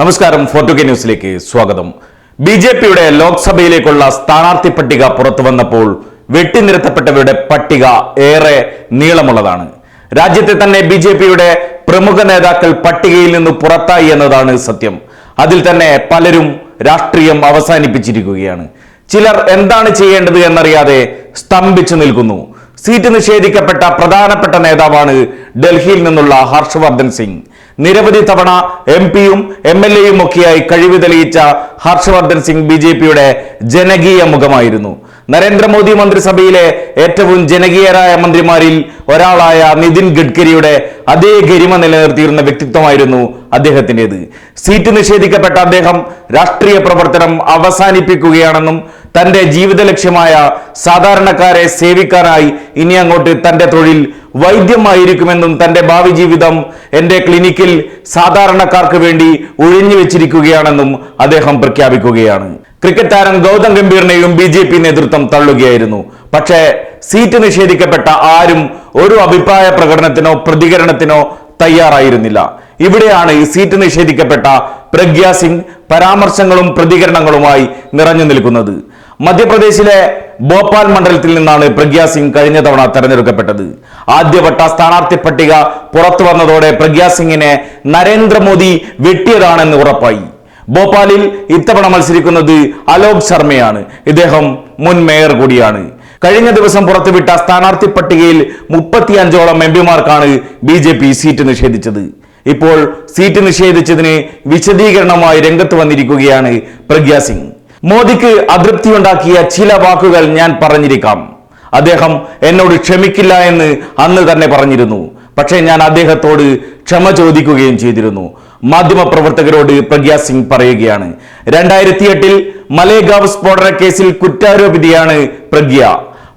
നമസ്കാരം ഫോർട്ടു കെ ന്യൂസിലേക്ക് സ്വാഗതം. ബി ജെ പിയുടെ ലോക്സഭയിലേക്കുള്ള സ്ഥാനാർത്ഥി പട്ടിക പുറത്തു വന്നപ്പോൾ വെട്ടിനിരത്തപ്പെട്ടവരുടെ പട്ടിക ഏറെ നീളമുള്ളതാണ്. രാജ്യത്തെ തന്നെ ബി ജെ പിയുടെ പ്രമുഖ നേതാക്കൾ പട്ടികയിൽ നിന്ന് പുറത്തായി എന്നതാണ് സത്യം. അതിൽ തന്നെ പലരും രാഷ്ട്രീയം അവസാനിപ്പിച്ചിരിക്കുകയാണ്. ചിലർ എന്താണ് ചെയ്യേണ്ടത് എന്നറിയാതെ സ്തംഭിച്ചു നിൽക്കുന്നു. സീറ്റ് നിഷേധിക്കപ്പെട്ട പ്രധാനപ്പെട്ട നേതാവാണ് ഡൽഹിയിൽ നിന്നുള്ള ഹർഷവർദ്ധൻ സിംഗ്. നിരവധി തവണ എം പിയും എം എൽ എയും ഒക്കെയായി കഴിവ് തെളിയിച്ച ഹർഷവർദ്ധൻ സിംഗ് ബി ജെ പിയുടെ ജനകീയ മുഖമായിരുന്നു. നരേന്ദ്രമോദി മന്ത്രിസഭയിലെ ഏറ്റവും ജനകീയരായ മന്ത്രിമാരിൽ ഒരാളായ നിതിൻ ഗഡ്കരിയുടെ അതേ ഗരിമ നിലനിർത്തിയിരുന്ന വ്യക്തിത്വമായിരുന്നു അദ്ദേഹത്തിന്റെത്. സീറ്റ് നിഷേധിക്കപ്പെട്ട അദ്ദേഹം രാഷ്ട്രീയ പ്രവർത്തനം അവസാനിപ്പിക്കുകയാണെന്നും തന്റെ ജീവിത ലക്ഷ്യമായ സാധാരണക്കാരെ സേവിക്കാനായി ഇനി അങ്ങോട്ട് തന്റെ തൊഴിൽ വൈദ്യമായിരിക്കുമെന്നും തന്റെ ഭാവി ജീവിതം എന്റെ ക്ലിനിക്കിൽ സാധാരണക്കാർക്ക് വേണ്ടി ഒഴിഞ്ഞു വെച്ചിരിക്കുകയാണെന്നും അദ്ദേഹം പ്രഖ്യാപിക്കുകയാണ്. ക്രിക്കറ്റ് താരം ഗൗതം ഗംഭീറിനെയും ബി ജെ പി നേതൃത്വം തള്ളുകയായിരുന്നു. പക്ഷേ സീറ്റ് നിഷേധിക്കപ്പെട്ട ആരും ഒരു അഭിപ്രായ പ്രകടനത്തിനോ പ്രതികരണത്തിനോ തയ്യാറായിരുന്നില്ല. ഇവിടെയാണ് ഈ സീറ്റ് നിഷേധിക്കപ്പെട്ട പ്രഗ്യ സിംഗ് പരാമർശങ്ങളും പ്രതികരണങ്ങളുമായി നിറഞ്ഞു നിൽക്കുന്നത്. മധ്യപ്രദേശിലെ ഭോപ്പാൽ മണ്ഡലത്തിൽ നിന്നാണ് പ്രഗ്യ സിംഗ് കഴിഞ്ഞ തവണ തെരഞ്ഞെടുക്കപ്പെട്ടത്. ആദ്യവട്ട സ്ഥാനാർത്ഥി പട്ടിക പുറത്തു വന്നതോടെ പ്രഗ്യ സിംഗിനെ നരേന്ദ്രമോദി വെട്ടിയതാണെന്ന് ഉറപ്പായി. ഭോപ്പാലിൽ ഇത്തവണ മത്സരിക്കുന്നത് അലോക് ശർമ്മയാണ്. ഇദ്ദേഹം മുൻ മേയർ കൂടിയാണ്. കഴിഞ്ഞ ദിവസം പുറത്തുവിട്ട സ്ഥാനാർത്ഥി പട്ടികയിൽ മുപ്പത്തിയഞ്ചോളം എം പിമാർക്കാണ് ബി ജെ പി സീറ്റ് നിഷേധിച്ചത്. ഇപ്പോൾ സീറ്റ് നിഷേധിച്ചതിന് വിശദീകരണമായി രംഗത്ത് വന്നിരിക്കുകയാണ് പ്രഗ്യ സിംഗ്. മോദിക്ക് അതൃപ്തിയുണ്ടാക്കിയ ചില വാക്കുകൾ ഞാൻ പറഞ്ഞിരിക്കാം. അദ്ദേഹം എന്നോട് ക്ഷമിക്കില്ല എന്ന് അന്ന് തന്നെ പറഞ്ഞിരുന്നു. പക്ഷേ ഞാൻ അദ്ദേഹത്തോട് ക്ഷമ ചോദിക്കുകയും ചെയ്തിരുന്നു. മാധ്യമപ്രവർത്തകരോട് പ്രഗ്യാ സിംഗ് പറയുകയാണ് രണ്ടായിരത്തി എട്ടിൽ മലേഗാവ് സ്ഫോടന കേസിൽ കുറ്റാരോപിതയാണ് പ്രഗ്യ.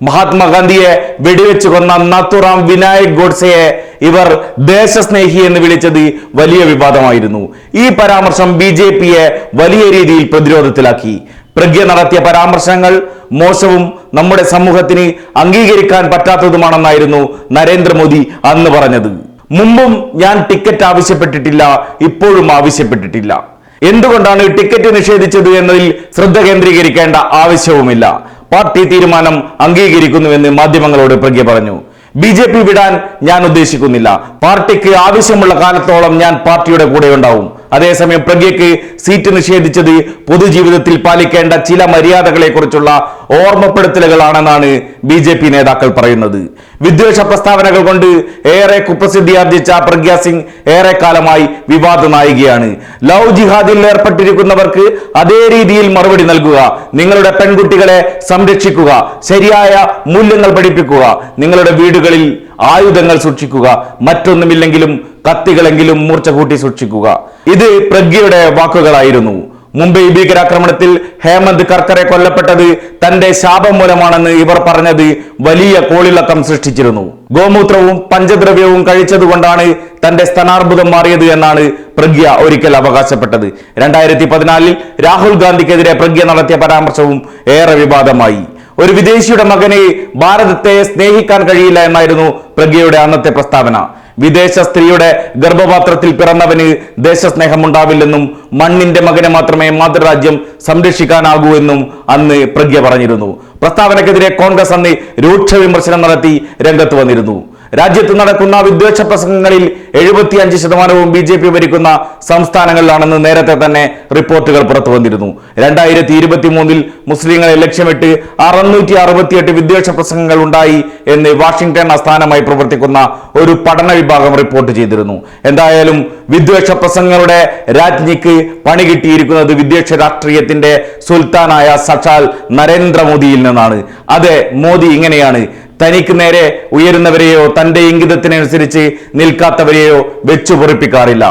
മഹാത്മാഗാന്ധിയെ വെടിവെച്ച് കൊന്ന നത്തുറാം വിനായക് ഗോഡ്സയെ ഇവർ ദേശസ്നേഹി എന്ന് വിളിച്ചത് വലിയ വിവാദമായിരുന്നു. ഈ പരാമർശം ബി ജെ പിയെ വലിയ രീതിയിൽ പ്രതിരോധത്തിലാക്കി. പ്രജ്ഞ നടത്തിയ പരാമർശങ്ങൾ മോശവും നമ്മുടെ സമൂഹത്തിന് അംഗീകരിക്കാൻ പറ്റാത്തതുമാണെന്നായിരുന്നു നരേന്ദ്രമോദി അന്ന് പറഞ്ഞത്. മുമ്പും ഞാൻ ടിക്കറ്റ് ആവശ്യപ്പെട്ടിട്ടില്ല ഇപ്പോഴും ആവശ്യപ്പെട്ടിട്ടില്ല. എന്തുകൊണ്ടാണ് ടിക്കറ്റ് നിഷേധിച്ചത് എന്നതിൽ ശ്രദ്ധ കേന്ദ്രീകരിക്കേണ്ട ആവശ്യവുമില്ല. പാർട്ടി തീരുമാനം അംഗീകരിക്കുന്നുവെന്ന് മാധ്യമങ്ങളോട് പ്രഗ്യ പറഞ്ഞു. ബി ജെ പി വിടാൻ ഞാൻ ഉദ്ദേശിക്കുന്നില്ല. പാർട്ടിക്ക് ആവശ്യമുള്ള കാലത്തോളം ഞാൻ പാർട്ടിയുടെ കൂടെ ഉണ്ടാവും. അതേസമയം പ്രജ്ഞയ്ക്ക് സീറ്റ് നിഷേധിച്ചത് പൊതുജീവിതത്തിൽ പാലിക്കേണ്ട ചില മര്യാദകളെ കുറിച്ചുള്ള ഓർമ്മപ്പെടുത്തലുകളാണെന്നാണ് ബി ജെ പി നേതാക്കൾ പറയുന്നത്. വിദ്വേഷ പ്രസ്താവനകൾ കൊണ്ട് ഏറെ കുപ്രസിദ്ധി ആർജിച്ച പ്രഗ്യ സിംഗ് ഏറെ കാലമായി വിവാദ നായികയാണ്. ലവ് ജിഹാദിൽ ഏർപ്പെട്ടിരിക്കുന്നവർക്ക് അതേ രീതിയിൽ മറുപടി നൽകുക. നിങ്ങളുടെ പെൺകുട്ടികളെ സംരക്ഷിക്കുക. ശരിയായ മൂല്യങ്ങൾ പഠിപ്പിക്കുക. നിങ്ങളുടെ വീടുകളിൽ ആയുധങ്ങൾ സൂക്ഷിക്കുക. മറ്റൊന്നുമില്ലെങ്കിലും കത്തികളെങ്കിലും മൂർച്ച കൂട്ടി സൂക്ഷിക്കുക. ഇത് പ്രഗ്യയുടെ വാക്കുകളായിരുന്നു. മുംബൈ ഭീകരാക്രമണത്തിൽ ഹേമന്ത് കർക്കറെ കൊല്ലപ്പെട്ടത് തന്റെ ശാപം മൂലമാണെന്ന് ഇവർ പറഞ്ഞത് വലിയ കോളിളക്കം സൃഷ്ടിച്ചിരുന്നു. ഗോമൂത്രവും പഞ്ചദ്രവ്യവും കഴിച്ചതുകൊണ്ടാണ് തന്റെ സ്ഥാനാർബുദം മാറിയത് എന്നാണ് പ്രഗ്യ ഒരിക്കൽ അവകാശപ്പെട്ടത്. രണ്ടായിരത്തി പതിനാലിൽ രാഹുൽ ഗാന്ധിക്കെതിരെ പ്രഗ്യ നടത്തിയ പരാമർശവും ഏറെ വിവാദമായി. ഒരു വിദേശിയുടെ മകനെ ഭാരതത്തെ സ്നേഹിക്കാൻ കഴിയില്ല എന്നായിരുന്നു പ്രഗ്യയുടെ അന്നത്തെ പ്രസ്താവന. വിദേശ സ്ത്രീയുടെ ഗർഭപാത്രത്തിൽ പിറന്നവന് ദേശസ്നേഹം ഉണ്ടാവില്ലെന്നും മണ്ണിന്റെ മകനെ മാത്രമേ മാതൃരാജ്യം സംരക്ഷിക്കാനാകൂ എന്നും അന്ന് പ്രജ്ഞ പറഞ്ഞിരുന്നു. പ്രസ്താവനക്കെതിരെ കോൺഗ്രസ് അന്ന് രൂക്ഷ വിമർശനം നടത്തി രംഗത്ത് വന്നിരുന്നു. രാജ്യത്ത് നടക്കുന്ന വിദ്വേഷ പ്രസംഗങ്ങളിൽ എഴുപത്തിയഞ്ച് ശതമാനവും ബി ജെ പി ഭരിക്കുന്ന സംസ്ഥാനങ്ങളിലാണെന്ന് നേരത്തെ തന്നെ റിപ്പോർട്ടുകൾ പുറത്തു വന്നിരുന്നു. രണ്ടായിരത്തി ഇരുപത്തി മൂന്നിൽ മുസ്ലിങ്ങളെ ലക്ഷ്യമിട്ട് അറുന്നൂറ്റി അറുപത്തിയെട്ട് വിദ്വേഷ പ്രസംഗങ്ങൾ ഉണ്ടായി എന്ന് വാഷിംഗ്ടൺ ആസ്ഥാനമായി പ്രവർത്തിക്കുന്ന ഒരു പഠന വിഭാഗം റിപ്പോർട്ട് ചെയ്തിരുന്നു. എന്തായാലും വിദ്വേഷ പ്രസംഗങ്ങളുടെ രാജ്ഞിക്ക് പണി കിട്ടിയിരിക്കുന്നത് വിദ്വേഷ രാഷ്ട്രീയത്തിന്റെ സുൽത്താനായ സച്ചാൽ നരേന്ദ്രമോദിയിൽ നിന്നാണ്. അതെ മോദി ഇങ്ങനെയാണ്. തനിക്ക് നേരെ ഉയരുന്നവരെയോ തന്റെ ഇംഗിതത്തിനനുസരിച്ച് നിൽക്കാത്തവരെയോ വെച്ചു പൊറിപ്പിക്കാറില്ല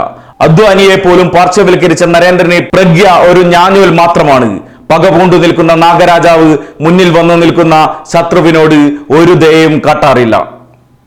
അദ്വാനിയെ പോലും പാർശ്വവൽക്കരിച്ച നരേന്ദ്രനെ പ്രജ്ഞ ഒരു ഞാഞ്ഞൂൽ മാത്രമാണ്. പകപൂണ്ടു നിൽക്കുന്ന നാഗരാജാവ് മുന്നിൽ വന്നു നിൽക്കുന്ന ശത്രുവിനോട് ഒരു ദയയും കാട്ടാറില്ല.